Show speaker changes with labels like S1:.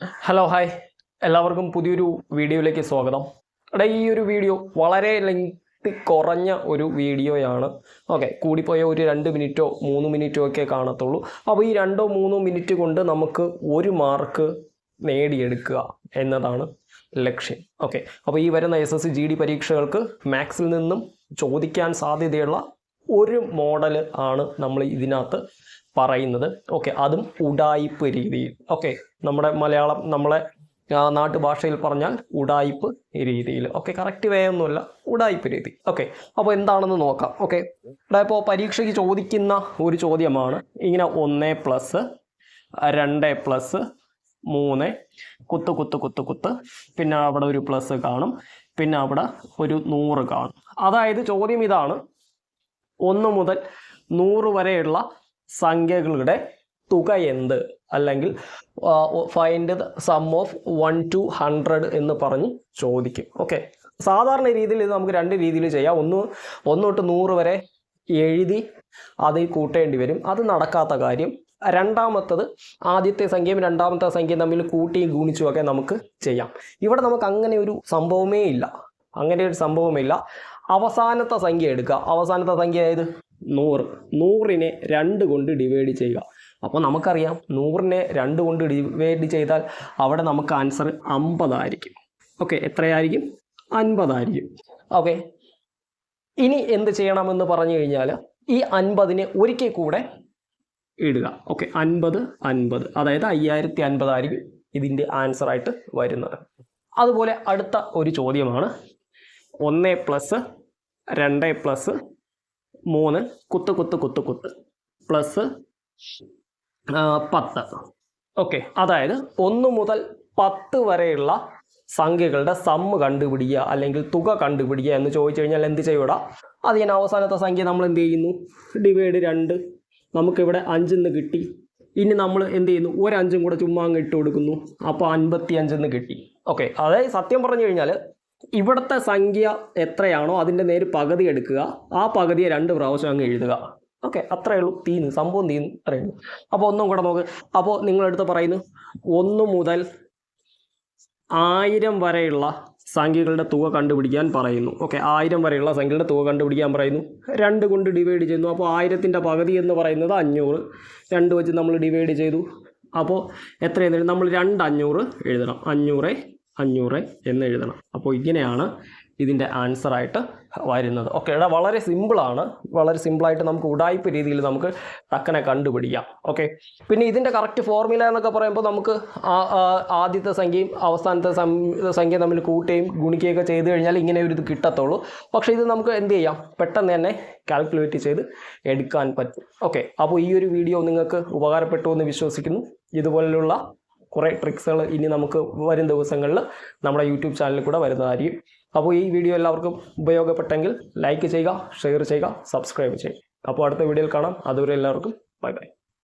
S1: Hello hi എല്ലാവർക്കും പുതിയൊരു വീഡിയോയിലേക്ക് സ്വാഗതം. എടാ ഈ ഒരു വീഡിയോ വളരെ ലെങ്ത് കുറഞ്ഞ ഒരു വീഡിയോയാണ്. ഓക്കെ കൂടിപ്പോയ ഒരു രണ്ട് മിനിറ്റോ മൂന്ന് മിനിറ്റോ ഒക്കെ കാണത്തുള്ളൂ. അപ്പോൾ ഈ രണ്ടോ മൂന്നോ മിനിറ്റ് കൊണ്ട് നമുക്ക് ഒരു മാർക്ക് നേടിയെടുക്കുക എന്നതാണ് ലക്ഷ്യം. ഓക്കെ അപ്പോൾ ഈ വരുന്ന എസ് എസ് ജി ഡി പരീക്ഷകൾക്ക് മാത്സിൽ നിന്നും ചോദിക്കാൻ സാധ്യതയുള്ള ഒരു മോഡൽ ആണ് നമ്മൾ ഇതിനകത്ത് പറയുന്നത്. ഓക്കെ അതും ഉടായിപ്പ് രീതിയിൽ. ഓക്കെ നമ്മുടെ മലയാളം നമ്മളെ നാട്ടുഭാഷയിൽ പറഞ്ഞാൽ ഉടായിപ്പ് രീതിയിൽ. ഓക്കെ കറക്റ്റ് വേ ഒന്നുമല്ല ഉടായിപ്പ് രീതി. ഓക്കെ അപ്പോൾ എന്താണെന്ന് നോക്കാം. ഓക്കെ ഇവിടെ ഇപ്പോൾ പരീക്ഷയ്ക്ക് ചോദിക്കുന്ന ഒരു ചോദ്യമാണ്. ഇങ്ങനെ ഒന്ന് പ്ലസ് രണ്ട് പ്ലസ് മൂന്ന് കുത്ത് കുത്ത് കുത്ത് കുത്ത്. പിന്നെ അവിടെ ഒരു പ്ലസ് കാണും. പിന്നെ അവിടെ ഒരു നൂറ് കാണും. അതായത് ചോദ്യം ഇതാണ്. ഒന്ന് മുതൽ നൂറ് വരെയുള്ള സംഖ്യകളുടെ തുക എന്ത്? അല്ലെങ്കിൽ find the sum of one to hundred എന്ന് പറഞ്ഞ് ചോദിക്കും. ഓക്കെ സാധാരണ രീതിയിൽ ഇത് നമുക്ക് രണ്ട് രീതിയിൽ ചെയ്യാം. ഒന്ന് ഒന്ന് തൊട്ട് നൂറ് വരെ എഴുതി അതിൽ കൂട്ടേണ്ടി വരും. അത് നടക്കാത്ത കാര്യം രണ്ടാമത്തത് ആദ്യത്തെ സംഖ്യയും രണ്ടാമത്തെ സംഖ്യയും തമ്മിൽ കൂട്ടിയും ഗുണിച്ചുമൊക്കെ നമുക്ക് ചെയ്യാം. ഇവിടെ നമുക്ക് അങ്ങനെ ഒരു സംഭവമേ ഇല്ല. അങ്ങനെ ഒരു സംഭവമേ ഇല്ല. അവസാനത്തെ സംഖ്യ എടുക്കുക. അവസാനത്തെ സംഖ്യ ഏത്? നൂറ്. നൂറിനെ രണ്ട് കൊണ്ട് ഡിവൈഡ് ചെയ്യുക. അപ്പോൾ നമുക്കറിയാം നൂറിനെ രണ്ട് കൊണ്ട് ഡിവൈഡ് ചെയ്താൽ അവിടെ നമുക്ക് ആൻസർ അമ്പതായിരിക്കും. ഓക്കെ എത്രയായിരിക്കും? അൻപതായിരിക്കും. ഓക്കെ ഇനി എന്ത് ചെയ്യണമെന്ന് പറഞ്ഞു കഴിഞ്ഞാൽ ഈ അൻപതിനെ ഒരിക്കൽ കൂടെ ഇടുക. ഓക്കെ അൻപത് അൻപത്. അതായത് അയ്യായിരത്തി അൻപതായിരിക്കും ഇതിന്റെ ആൻസറായിട്ട് വരുന്നത്. അതുപോലെ അടുത്ത ഒരു ചോദ്യമാണ്. ഒന്ന് പ്ലസ് രണ്ട് പ്ലസ് മൂന്ന് കുത്ത് കുത്ത് കുത്ത് കുത്ത്. പ്ലസ് പത്ത്. ഓക്കെ അതായത് ഒന്ന് മുതൽ പത്ത് വരെയുള്ള സംഖ്യകളുടെ സമ്മ് കണ്ടുപിടിക്കുക അല്ലെങ്കിൽ തുക കണ്ടുപിടിക്കുക എന്ന് ചോദിച്ചു കഴിഞ്ഞാൽ എന്ത് ചെയ്യൂടാ അത് ഞാൻ അവസാനത്തെ സംഖ്യ നമ്മൾ എന്ത് ചെയ്യുന്നു? ഡിവൈഡ് രണ്ട്. നമുക്കിവിടെ അഞ്ചെന്ന് കിട്ടി. ഇനി നമ്മൾ എന്ത് ചെയ്യുന്നു? ഒരഞ്ചും കൂടെ ചുമ്മാ അങ്ങ് ഇട്ട് കൊടുക്കുന്നു. അപ്പോൾ അൻപത്തി അഞ്ചെന്ന് കിട്ടി. ഓക്കെ അതായത് സത്യം പറഞ്ഞു കഴിഞ്ഞാൽ ഇവിടുത്തെ സംഖ്യ എത്രയാണോ അതിന്റെ നേര് പകുതി എടുക്കുക. ആ പകുതിയെ രണ്ട് പ്രാവശ്യം അങ്ങ് എഴുതുക. ഓക്കെ അത്രയേ ഉള്ളൂ. തീന്ന് സംഭവം തീന്ന് അത്രയേ ഉള്ളൂ. അപ്പോൾ ഒന്നും കൂടെ നോക്ക്. അപ്പോൾ നിങ്ങളെടുത്ത് പറയുന്നു ഒന്ന് മുതൽ ആയിരം വരെയുള്ള സംഖ്യകളുടെ തുക കണ്ടുപിടിക്കാൻ പറയുന്നു. ഓക്കെ ആയിരം വരെയുള്ള സംഖ്യകളുടെ തുക കണ്ടുപിടിക്കാൻ പറയുന്നു. രണ്ട് കൊണ്ട് ഡിവൈഡ് ചെയ്യുന്നു. അപ്പോൾ ആയിരത്തിന്റെ പകുതി എന്ന് പറയുന്നത് അഞ്ഞൂറ്. രണ്ട് വെച്ച് നമ്മൾ ഡിവൈഡ് ചെയ്തു. അപ്പോൾ എത്രയെന്ന് നമ്മൾ രണ്ട് അഞ്ഞൂറ് എഴുതണം. അഞ്ഞൂറ് അഞ്ഞൂറ് എന്ന് എഴുതണം. അപ്പോൾ ഇങ്ങനെയാണ് ഇതിന്റെ ആൻസറായിട്ട് വരുന്നത്. ഓക്കെ ഇവിടെ വളരെ സിമ്പിളാണ് വളരെ സിമ്പിളായിട്ട് നമുക്ക് ഉടായ്പ രീതിയിൽ നമുക്ക് ടക്കനെ കണ്ടുപിടിക്കാം. ഓക്കെ പിന്നെ ഇതിന്റെ കറക്റ്റ് ഫോർമുല എന്നൊക്കെ പറയുമ്പോൾ നമുക്ക് ആദ്യത്തെ സംഖ്യയും അവസാനത്തെ സംഖ്യ തമ്മിൽ കൂട്ടുകയും ഗുണിക്കുകയൊക്കെ ചെയ്ത് കഴിഞ്ഞാൽ ഇങ്ങനെ ഒരു ഇത് കിട്ടത്തുള്ളൂ. പക്ഷേ ഇത് നമുക്ക് എന്ത് ചെയ്യാം? പെട്ടെന്ന് തന്നെ കാൽക്കുലേറ്റ് ചെയ്ത് എടുക്കാൻ പറ്റും. ഓക്കെ അപ്പോൾ ഈ ഒരു വീഡിയോ നിങ്ങൾക്ക് ഉപകാരപ്പെട്ടു എന്ന് വിശ്വസിക്കുന്നു. ഇതുപോലുള്ള കുറേ ട്രിക്സുകൾ ഇനി നമുക്ക് വരും ദിവസങ്ങളിൽ നമ്മുടെ യൂട്യൂബ് ചാനലിൽ കൂടെ വരുന്നതായിരിക്കും. അപ്പോൾ ഈ വീഡിയോ എല്ലാവർക്കും ഉപയോഗപ്പെട്ടെങ്കിൽ ലൈക്ക് ചെയ്യുക ഷെയർ ചെയ്യുക സബ്സ്ക്രൈബ് ചെയ്യുക. അപ്പോൾ അടുത്ത വീഡിയോയിൽ കാണാം. അതുവരെ എല്ലാവർക്കും ബൈ ബൈ